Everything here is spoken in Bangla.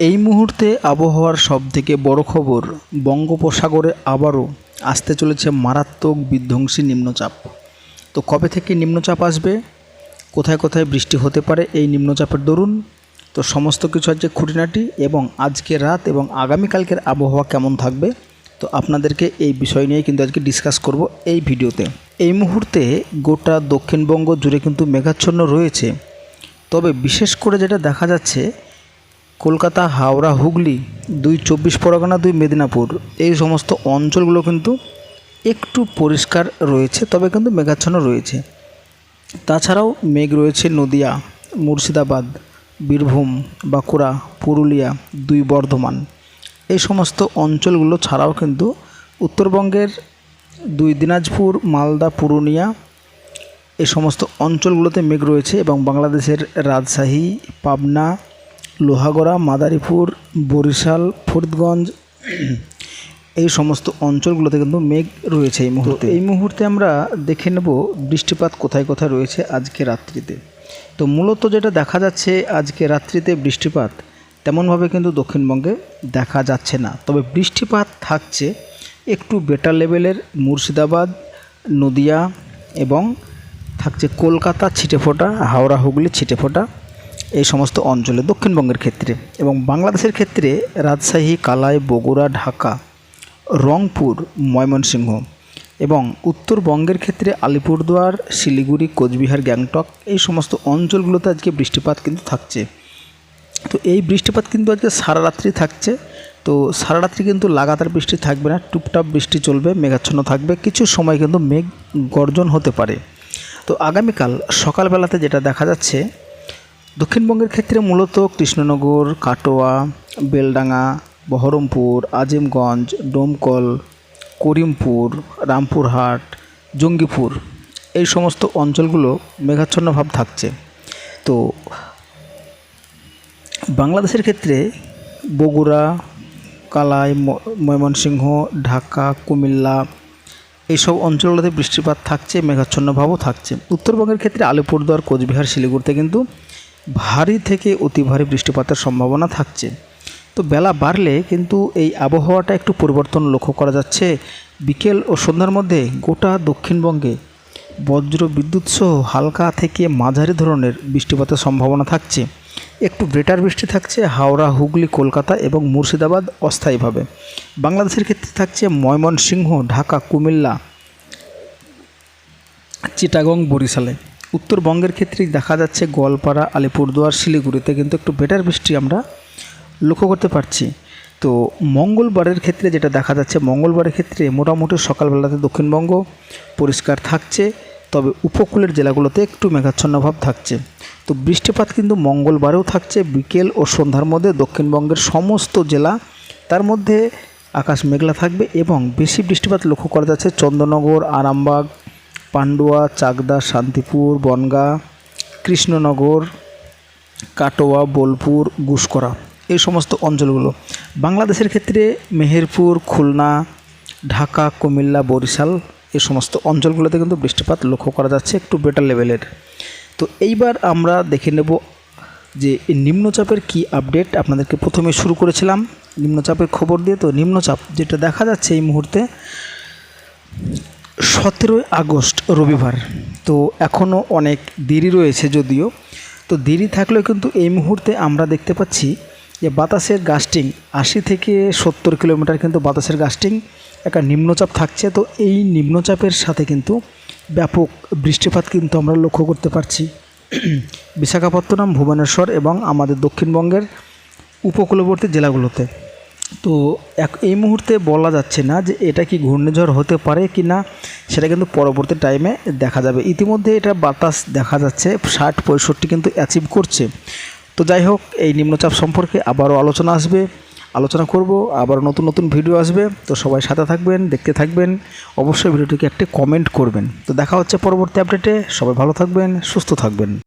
এই মুহূর্তে আবহাওয়ার সবথেকে বড় খবর বঙ্গোপসাগরে আবারও আসতে চলেছে মারাত্মক বিধ্বংসী নিম্নচাপ। তো কবে থেকে নিম্নচাপ আসবে? কোথায় কোথায় বৃষ্টি হতে পারে? এই নিম্নচাপের দরুন। তো সমস্ত কিছু আছে খুঁটিনাটি এবং আজকে রাত এবং আগামীকালকের আবহাওয়া কেমন থাকবে? তো আপনাদেরকে এই বিষয় নিয়ে কিন্তু আজকে ডিসকাস করব এই ভিডিওতে। এই মুহূর্তে গোটা দক্ষিণবঙ্গ জুড়ে কিন্তু মেঘাচ্ছন্ন রয়েছে। তবে বিশেষ করে যেটা দেখা যাচ্ছে কলকাতা, হাওড়া, হুগলি, দুই চব্বিশ পরগনা, দুই মেদিনীপুর, এই সমস্ত অঞ্চলগুলো কিন্তু একটু পরিষ্কার রয়েছে, তবে কিন্তু মেঘাচ্ছন্ন রয়েছে। তাছাড়াও মেঘ রয়েছে নদিয়া, মুর্শিদাবাদ, বীরভূম, বাঁকুড়া, পুরুলিয়া, দুই বর্ধমান। এই সমস্ত অঞ্চলগুলো ছাড়াও কিন্তু উত্তরবঙ্গের দুই দিনাজপুর, মালদা, পুরুলিয়া, এই সমস্ত অঞ্চলগুলোতে মেঘ রয়েছে এবং বাংলাদেশের রাজশাহী, পাবনা লোহাগড়া মাদারীপুর বরিশাল ফরিদগঞ্জ এই সমস্ত অঞ্চলগুলোতে কিন্তু মেঘ রয়েছে এই মুহূর্তে। এই মুহূর্তে আমরা দেখে নেব বৃষ্টিপাত কোথায় কোথায় রয়েছে আজকে রাত্রিতে। তো মূলত যেটা দেখা যাচ্ছে আজকে রাত্রিতে বৃষ্টিপাত তেমনভাবে কিন্তু দক্ষিণবঙ্গে দেখা যাচ্ছে না। তবে বৃষ্টিপাত থাকছে একটু বেটার লেভেলের মুর্শিদাবাদ নদিয়া এবং থাকছে কলকাতা ছিটেফোঁটা হাওড়া হুগলি ছিটেফোঁটা। এই সমস্ত অঞ্চলে দক্ষিণবঙ্গের ক্ষেত্রে এবং বাংলাদেশের ক্ষেত্রে রাজশাহী, কালাই, বগুড়া, ঢাকা, রংপুর, ময়মনসিংহ এবং উত্তরবঙ্গের ক্ষেত্রে আলিপুরদুয়ার, শিলিগুড়ি, কোচবিহার, গ্যাংটক এই সমস্ত অঞ্চলগুলোতে আজকে বৃষ্টিপাত কিন্তু থাকছে। তো এই বৃষ্টিপাত কিন্তু আজকে সারা রাত্রি থাকছে। তো সারা রাত্রি কিন্তু লাগাতার বৃষ্টি থাকবে না, টুপটাপ বৃষ্টি চলবে, মেঘাচ্ছন্ন থাকবে, কিছু সময় কিন্তু মেঘ গর্জন হতে পারে। তো আগামীকাল সকালবেলাতে যেটা দেখা যাচ্ছে দক্ষিণবঙ্গের ক্ষেত্রে মূলত কৃষ্ণনগর, কাটোয়া, বেলডাঙ্গা, বহরমপুর, আজিমগঞ্জ, ডোমকল, করিমপুর, রামপুরহাট, জঙ্গিপুর এই সমস্ত অঞ্চলগুলো মেঘাচ্ছন্ন ভাব থাকছে। তো বাংলাদেশের ক্ষেত্রে বগুড়া, কালাই ময়মনসিংহ, ঢাকা, কুমিল্লা এইসব অঞ্চলগুলোতে বৃষ্টিপাত থাকছে, মেঘাচ্ছন্ন ভাবও থাকছে। উত্তরবঙ্গের ক্ষেত্রে আলিপুরদুয়ার, কোচবিহার, শিলিগুড়িতে কিন্তু ভারী থেকে অতি ভারী বৃষ্টিপাতের সম্ভাবনা থাকছে। তো বেলা বাড়লে কিন্তু এই আবহাওয়াটা একটু পরিবর্তন লক্ষ্য করা যাচ্ছে। বিকেল ও সন্ধ্যার মধ্যে গোটা দক্ষিণবঙ্গে বজ্র বিদ্যুৎ সহ হালকা থেকে মাঝারি ধরনের বৃষ্টিপাতের সম্ভাবনা থাকছে। একটু বেটার বৃষ্টি থাকছে হাওড়া, হুগলি, কলকাতা এবং মুর্শিদাবাদ অস্থায়ীভাবে। বাংলাদেশের ক্ষেত্রে থাকছে ময়মনসিংহ, ঢাকা, কুমিল্লা, চিটাগং, বরিশালে। উত্তরবঙ্গের ক্ষেত্রে দেখা যাচ্ছে গোয়ালপাড়া, আলিপুরদুয়ার, শিলিগুড়িতে কিন্তু একটু বেটার বৃষ্টি আমরা লক্ষ্য করতে পারছি। তো মঙ্গলবারের ক্ষেত্রে যেটা দেখা যাচ্ছে, মঙ্গলবারের ক্ষেত্রে মোটামুটি সকালবেলাতে দক্ষিণবঙ্গ পরিষ্কার থাকছে, তবে উপকূলের জেলাগুলোতে একটু মেঘাচ্ছন্ন ভাব থাকছে। তো বৃষ্টিপাত কিন্তু মঙ্গলবারেও থাকছে, বিকেল ও সন্ধ্যার মধ্যে দক্ষিণবঙ্গের সমস্ত জেলা তার মধ্যে আকাশ মেঘলা থাকবে এবং বেশি বৃষ্টিপাত লক্ষ্য করা যাচ্ছে চন্দননগর আরামবাগ পান্ডুয়া, চাকদা, শান্তিপুর, বনগাঁ, কৃষ্ণনগর, কাটোয়া, বোলপুর গুসকরা এই সমস্ত অঞ্চলগুলো। বাংলাদেশের ক্ষেত্রে মেহেরপুর, খুলনা, ঢাকা, কুমিল্লা, বরিশাল এই সমস্ত অঞ্চলগুলোতে কিন্তু বৃষ্টিপাত লক্ষ্য করা যাচ্ছে একটু বেটার লেভেলের তো এইবার আমরা দেখে নেব যে নিম্নচাপের কি আপডেট আপনাদেরকে প্রথমে শুরু করেছিলাম নিম্নচাপের খবর দিয়ে। তো নিম্নচাপ যেটা দেখা যাচ্ছে এই মুহূর্তে সতেরোই আগস্ট রবিবার। তো এখনও অনেক দেরি রয়েছে যদিও। তো দেরি থাকলেও কিন্তু এই মুহূর্তে আমরা দেখতে পাচ্ছি যে বাতাসের গাস্টিং আশি থেকে সত্তর কিলোমিটার কিন্তু বাতাসের গাস্টিং একটা নিম্নচাপ থাকছে। তো এই নিম্নচাপের সাথে কিন্তু ব্যাপক বৃষ্টিপাত কিন্তু আমরা লক্ষ্য করতে পারছি। বিশাখাপত্তনম, ভুবনেশ্বর এবং আমাদের দক্ষিণবঙ্গের উপকূলবর্তী জেলাগুলোতে। তো এক এই মুহূর্তে বলা যাচ্ছে না যে এটা কি ঘূর্ণিঝড় হতে পারে কি না, সেটা কিন্তু পরবর্তী টাইমে দেখা যাবে। ইতিমধ্যে এটা বাতাস দেখা যাচ্ছে, ষাট, পঁয়ষট্টি কিন্তু অ্যাচিভ করছে। তো যাই হোক, এই নিম্নচাপ সম্পর্কে আবারও আলোচনা আসবে। আলোচনা করব আবার নতুন নতুন ভিডিও আসবে। তো সবাই সাথে থাকবেন, দেখতে থাকবেন, অবশ্যই ভিডিওটিকে একটি কমেন্ট করবেন। তো দেখা হচ্ছে পরবর্তী আপডেটে সবাই ভালো থাকবেন, সুস্থ থাকবেন।